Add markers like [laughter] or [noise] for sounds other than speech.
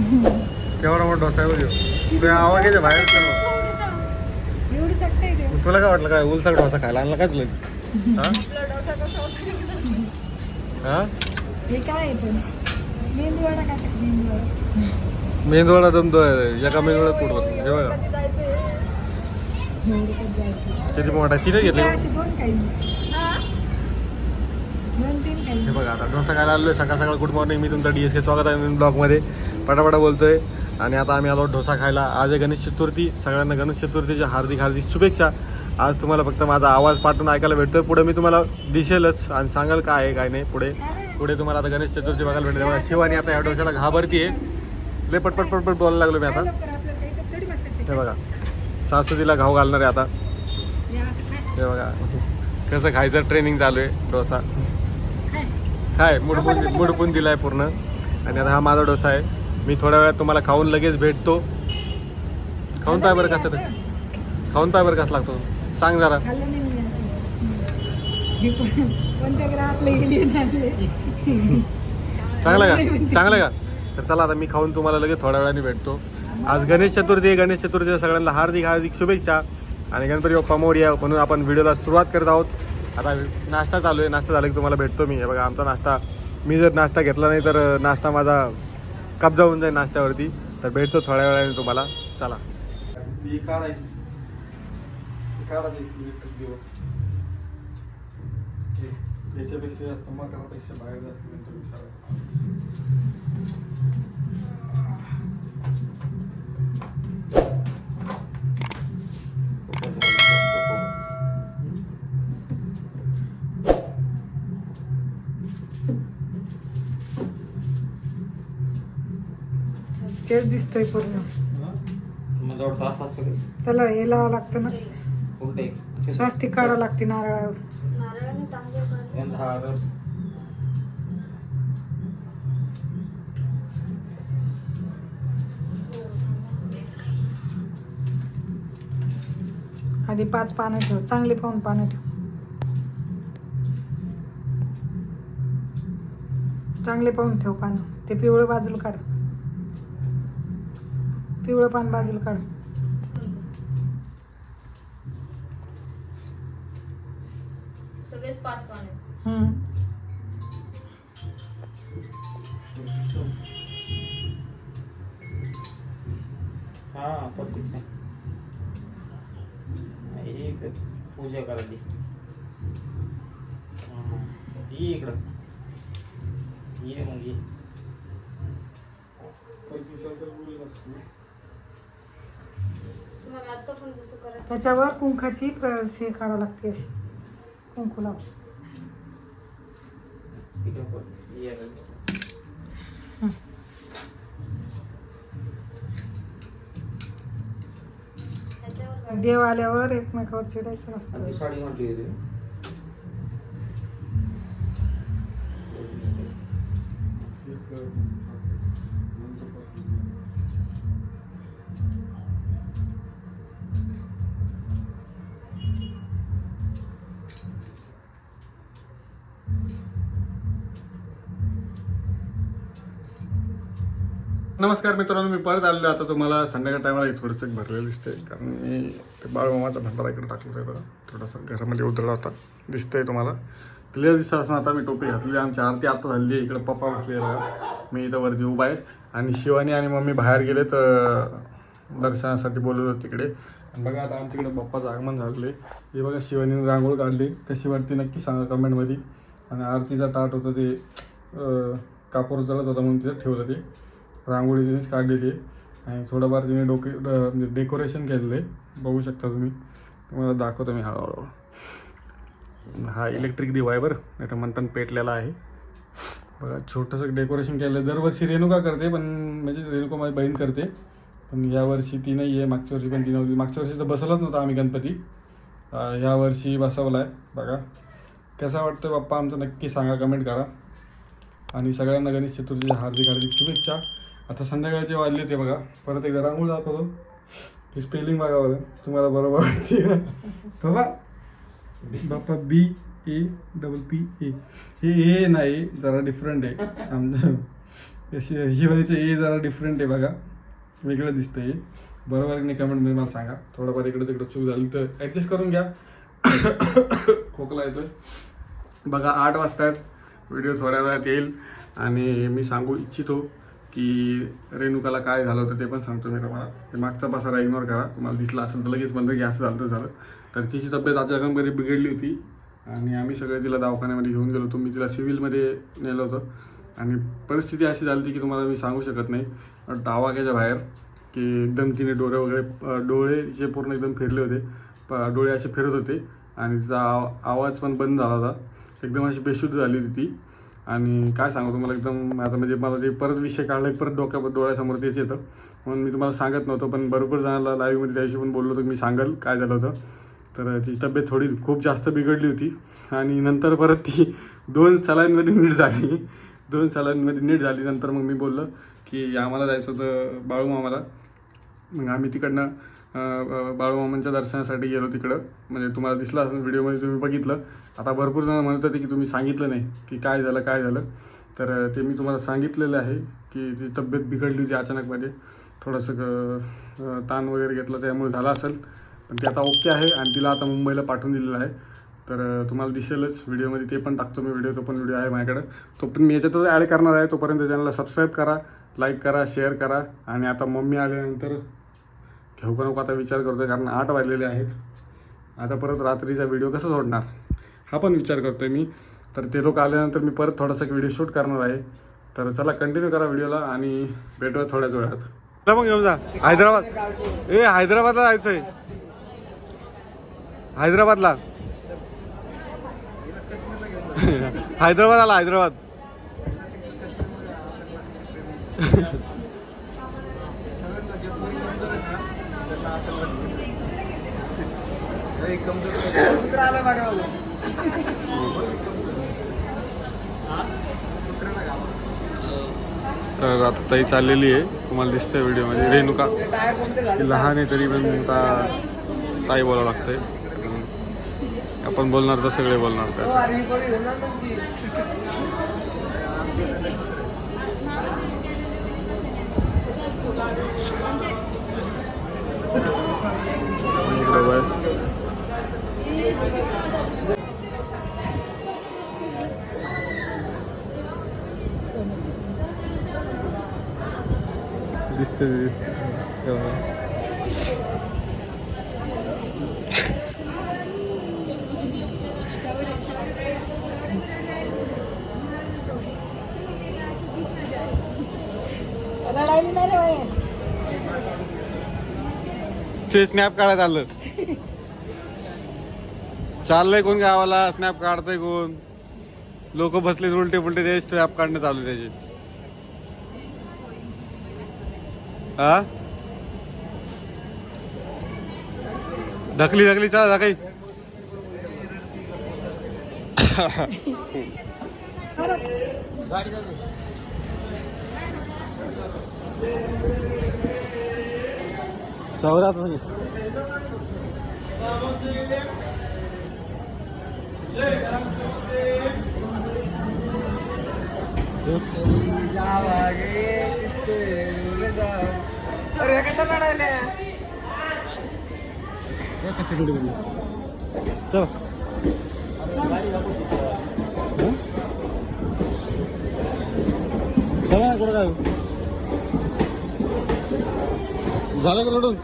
केवढा मोठा डोसा ह्यो. तुझ्या आवाज येते बाहेर सर्व. एवढी सक्ती आहे ते. तुला काय वाटलं काय उलसा डोसा खायला आणला काय तुला? हा? आपला डोसा कसा होता? हा? हे काय आहे पण? मेंदू वडा काय मेंदू वडा मेंदूवडा जमतो एका मेंदूवड्यात पोट बघ हे बघा. एवढं जायचं किती मोठा? किती घेतले? काय असे दोन काही दोन तीन काही हे बघा आता डोसा खायला आलोय सकाळ सकाळ गुड मॉर्निंग. मी तुमचं डी एस के स्वागत आहे नवीन ब्लॉगमध्ये. पटापटा बोलतोय. आणि आता आम्ही आलो डोसा खायला. आज आहे गणेश चतुर्थी. सगळ्यांना गणेश चतुर्थीच्या हार्दिक हार्दिक शुभेच्छा. आज तुम्हाला फक्त माझा आवाज पाठवून ऐकायला भेटतोय. पुढे मी तुम्हाला दिसेलच आणि सांगाल काय आहे काय नाही पुढे. पुढे तुम्हाला आता गणेश चतुर्थी बघायला भेटेल बघा शिवानी आता या डोशाला घाबरतीये लय पटपट पटपट बोलायला लागलो मी आता. हे बघा सासूतीला घाव घालणार आहे आता. हे बघा कसं खायचं ट्रेनिंग चालू आहे डोसा. काय? मुडपून मुडपून दिलाय पूर्ण. आणि आता हा माझा डोसा आहे. मी थोड्या वेळात तुम्हाला खाऊन लगेच भेटतो. खाऊन पाय बरं कसं? ते खाऊन पाय बरं कसं लागतो. सांग जरा. चांगलं का? चांगलं का? तर चला आता मी खाऊन तुम्हाला लगेच थोड्या वेळाने भेटतो. आज गणेश चतुर्थी आहे. गणेश चतुर्थीच्या सगळ्यांना हार्दिक हार्दिक शुभेच्छा. आणि गणपती बाप्पा मोरया म्हणून आपण व्हिडिओला सुरुवात करत आहोत. आता नाश्ता चालू आहे. नाश्ता झाला की तुम्हाला भेटतो मी. हे बघा आमचा नाश्ता. मी जर नाश्ता घेतला नाही तर नाश्ता माझा कब्जा होऊन जाईल नाश्त्यावरती. तर भेटतो थोड्या वेळाने तुम्हाला. चला. याच्यापेक्षा जास्त मकरापेक्षा बाहेर जास्त तेच दिसतंय पूर्ण. मग जवळ तास असतो का त्याला हे लावावं लागतं ना. उलटे. स्वास्तिक काढावं लागते नारळावर. दहा रस. आधी पाच पानं ठेव. चांगले पाहून पानं ठेव. चांगले पाहून ठेव पानं. ते पिवळं बाजूला काढ. पिवळं पान बाजूला काढ. सगळेच पाच पान हम्म. हा पूजा करायची हा, ये इकडं. ये मग ये तुम्हाला आता पण जसं करायचं त्याच्यावर कुंखाची हे काढावं लागते अशी. कुंकू लाव इकडं पण ये त्याच्यावर काढ. देव आल्यावर एकमेकावर चिडायचं नसतं. नमस्कार मित्रांनो मी परत आलेलो आता तुम्हाला संध्याकाळ टायमाला थोडंसं भरलेलं दिसतंय. कारण मी ते बाळमामाचा भंडारा इकडे टाकलं आहे बघा. थोडासा घरामध्ये उधळा होता. दिसतंय तुम्हाला. क्लिअर दिसत असं आता मी टोपी घातली आमची आरती आता झाली आहे. इकडे पप्पा बसलेला मी इथं वरती उभा आहे. आणि शिवानी आणि मम्मी बाहेर गेले तर दर्शनासाठी बोलवलं तिकडे. आणि बघा आता आमच्याकडे बाप्पाचं आगमन झालेलं हे बघा शिवानीने रांगोळ काढली. कशी वाटते नक्की सांगा कमेंटमध्ये आणि आरतीचा टाट होतं ते कापूर जळत होता म्हणून तिथं ठेवलं ते. रांगोळी तिनेच काढलेली आहे. आणि थोडंफार तिने डोके म्हणजे डेकोरेशन केलेलं आहे. बघू शकता तुम्ही. तुम्हाला दाखवतो मी हळूहळू. हा इलेक्ट्रिक दिवा आहे बरं. नाही तर म्हणताना पेटलेला आहे. बघा छोटंसं डेकोरेशन केलं आहे दरवर्षी रेणुका करते पण म्हणजे रेणुका माझी बहीण करते. पण यावर्षी ती नाही आहे मागच्या वर्षी पण ती नव्हती. मागच्या वर्षी तर बसवलाच नव्हता आम्ही गणपती. यावर्षी बसवला आहे बघा. कसा वाटतं बाप्पा आमचं नक्की सांगा कमेंट करा. आणि सगळ्यांना गणेश चतुर्थीच्या हार्दिक हार्दिक शुभेच्छा. आता संध्याकाळचे वाजले ते बघा परत एकदा रांगोळ दाखवतो. ही स्पेलिंग बघा बरं तुम्हाला बरोबर वाटते बाबा बाप्पा बी ए डबल पी ए हे ए नाही जरा डिफरंट आहे. आमचं हिवाळीचं ए जरा डिफरंट आहे बघा. वेगळं दिसतं हे बरोबर आहे नाही कमेंटमध्ये मला सांगा. थोडंफार इकडे तिकडे चूक झाली तर ॲडजस्ट करून घ्या. खोकला येतोय. बघा आठ वाजता आहेत व्हिडिओ थोड्या वेळात येईल. आणि मी सांगू इच्छितो. की रेणुकाला काय झालं होतं ते पण सांगतो मी तुम्हाला. ते मागचा पसारा इग्नोर करा. तुम्हाला दिसला असेल तर लगेच बंद गॅस झालं तर झालं. तर तिची तब्येत अचानक बरी बिघडली होती आणि आम्ही सगळे तिला दवाखान्यामध्ये घेऊन गेलो होतो. मी तिला सिव्हिलमध्ये नेलं होतं. आणि परिस्थिती अशी झाली होती की तुम्हाला मी सांगू शकत नाही. डावाक्याच्या बाहेर की एकदम तिने डोळे वगैरे डोळे तिचे पूर्ण एकदम फिरले होते. प डोळे असे फिरत होते आणि तिचा आवाज पण बंद झाला होता. एकदम अशी बेशुद्ध झाली होती ती. आणि काय सांगू तुम्हाला एकदम आता म्हणजे मला जे परत विषय काढला परत डोक्या डोळ्यासमोर तेच येतं. म्हणून मी तुम्हाला सांगत नव्हतो पण भरपूर जणांना लाईव्हमध्ये त्या दिवशी पण बोललो होतो मी सांगेल काय झालं होतं. तर तिची तब्येत थोडी खूप जास्त बिघडली होती. आणि नंतर परत ती दोन सलाईनमध्ये नीट झाली. दोन सलाईनमध्ये नीट झाली नंतर मग मी बोललो की आम्हाला जायचं होतं बाळू मामाला मग आम्ही तिकडनं बाळूमामांच्या दर्शनासाठी गेलो तिकडं. म्हणजे तुम्हाला दिसलं असेल व्हिडिओमध्ये तुम्ही बघितलं. आता भरपूर जण म्हणत होते की तुम्ही सांगितलं नाही की काय झालं काय झालं. तर ते मी तुम्हाला सांगितलेलं आहे की ती तब्येत बिघडली होती अचानकमध्ये. थोडंसं ताण वगैरे घेतलं त्यामुळे झालं असेल. पण ते आता ओके आहे आणि तिला आता मुंबईला पाठवून दिलेलं आहे. तर तुम्हाला दिसेलच. व्हिडिओमध्ये ते पण टाकतो मी व्हिडिओ तो पण व्हिडिओ आहे माझ्याकडे. तो पण मी याच्यातच ॲड करणार आहे. तोपर्यंत चॅनलला सबस्क्राईब करा लाईक करा शेअर करा. आणि आता मम्मी आल्यानंतर घेऊ का नको? आता विचार करतो कारण आठ वाजलेले आहेत. आता परत रात्रीचा व्हिडिओ कसा सोडणार? हा पण विचार करतो मी. तर ते लोक आल्यानंतर मी परत थोडासा व्हिडिओ शूट करणार आहे. तर चला कंटिन्यू करा व्हिडिओला आणि भेटूया थोड्याच वेळात. मग घेऊन जा. हैदराबाद. ए हैदराबादला जायचंय. हैदराबादला. [laughs] हैदराबाद आला हैदराबाद. [laughs] तर आता ताई चाललेली आहे. तुम्हाला दिसतंय व्हिडिओमध्ये. रेणुका. लहान आहे तरी पण आता ताई बोलावं लागतंय. आपण बोलणार तर सगळे बोलणार त्याचं इकडं बघ. दिसते. ते स्नॅप काढायला आलं चाललंय कोण गावाला? स्नॅप काढतंय कोण? लोक बसले उलटे पुलटे ते स्नॅप काढणं चालू आहे त्याचे. हा? ढकली ढकली चला ढकली. चौरात चल चला कुठं काय? झालं का रडून?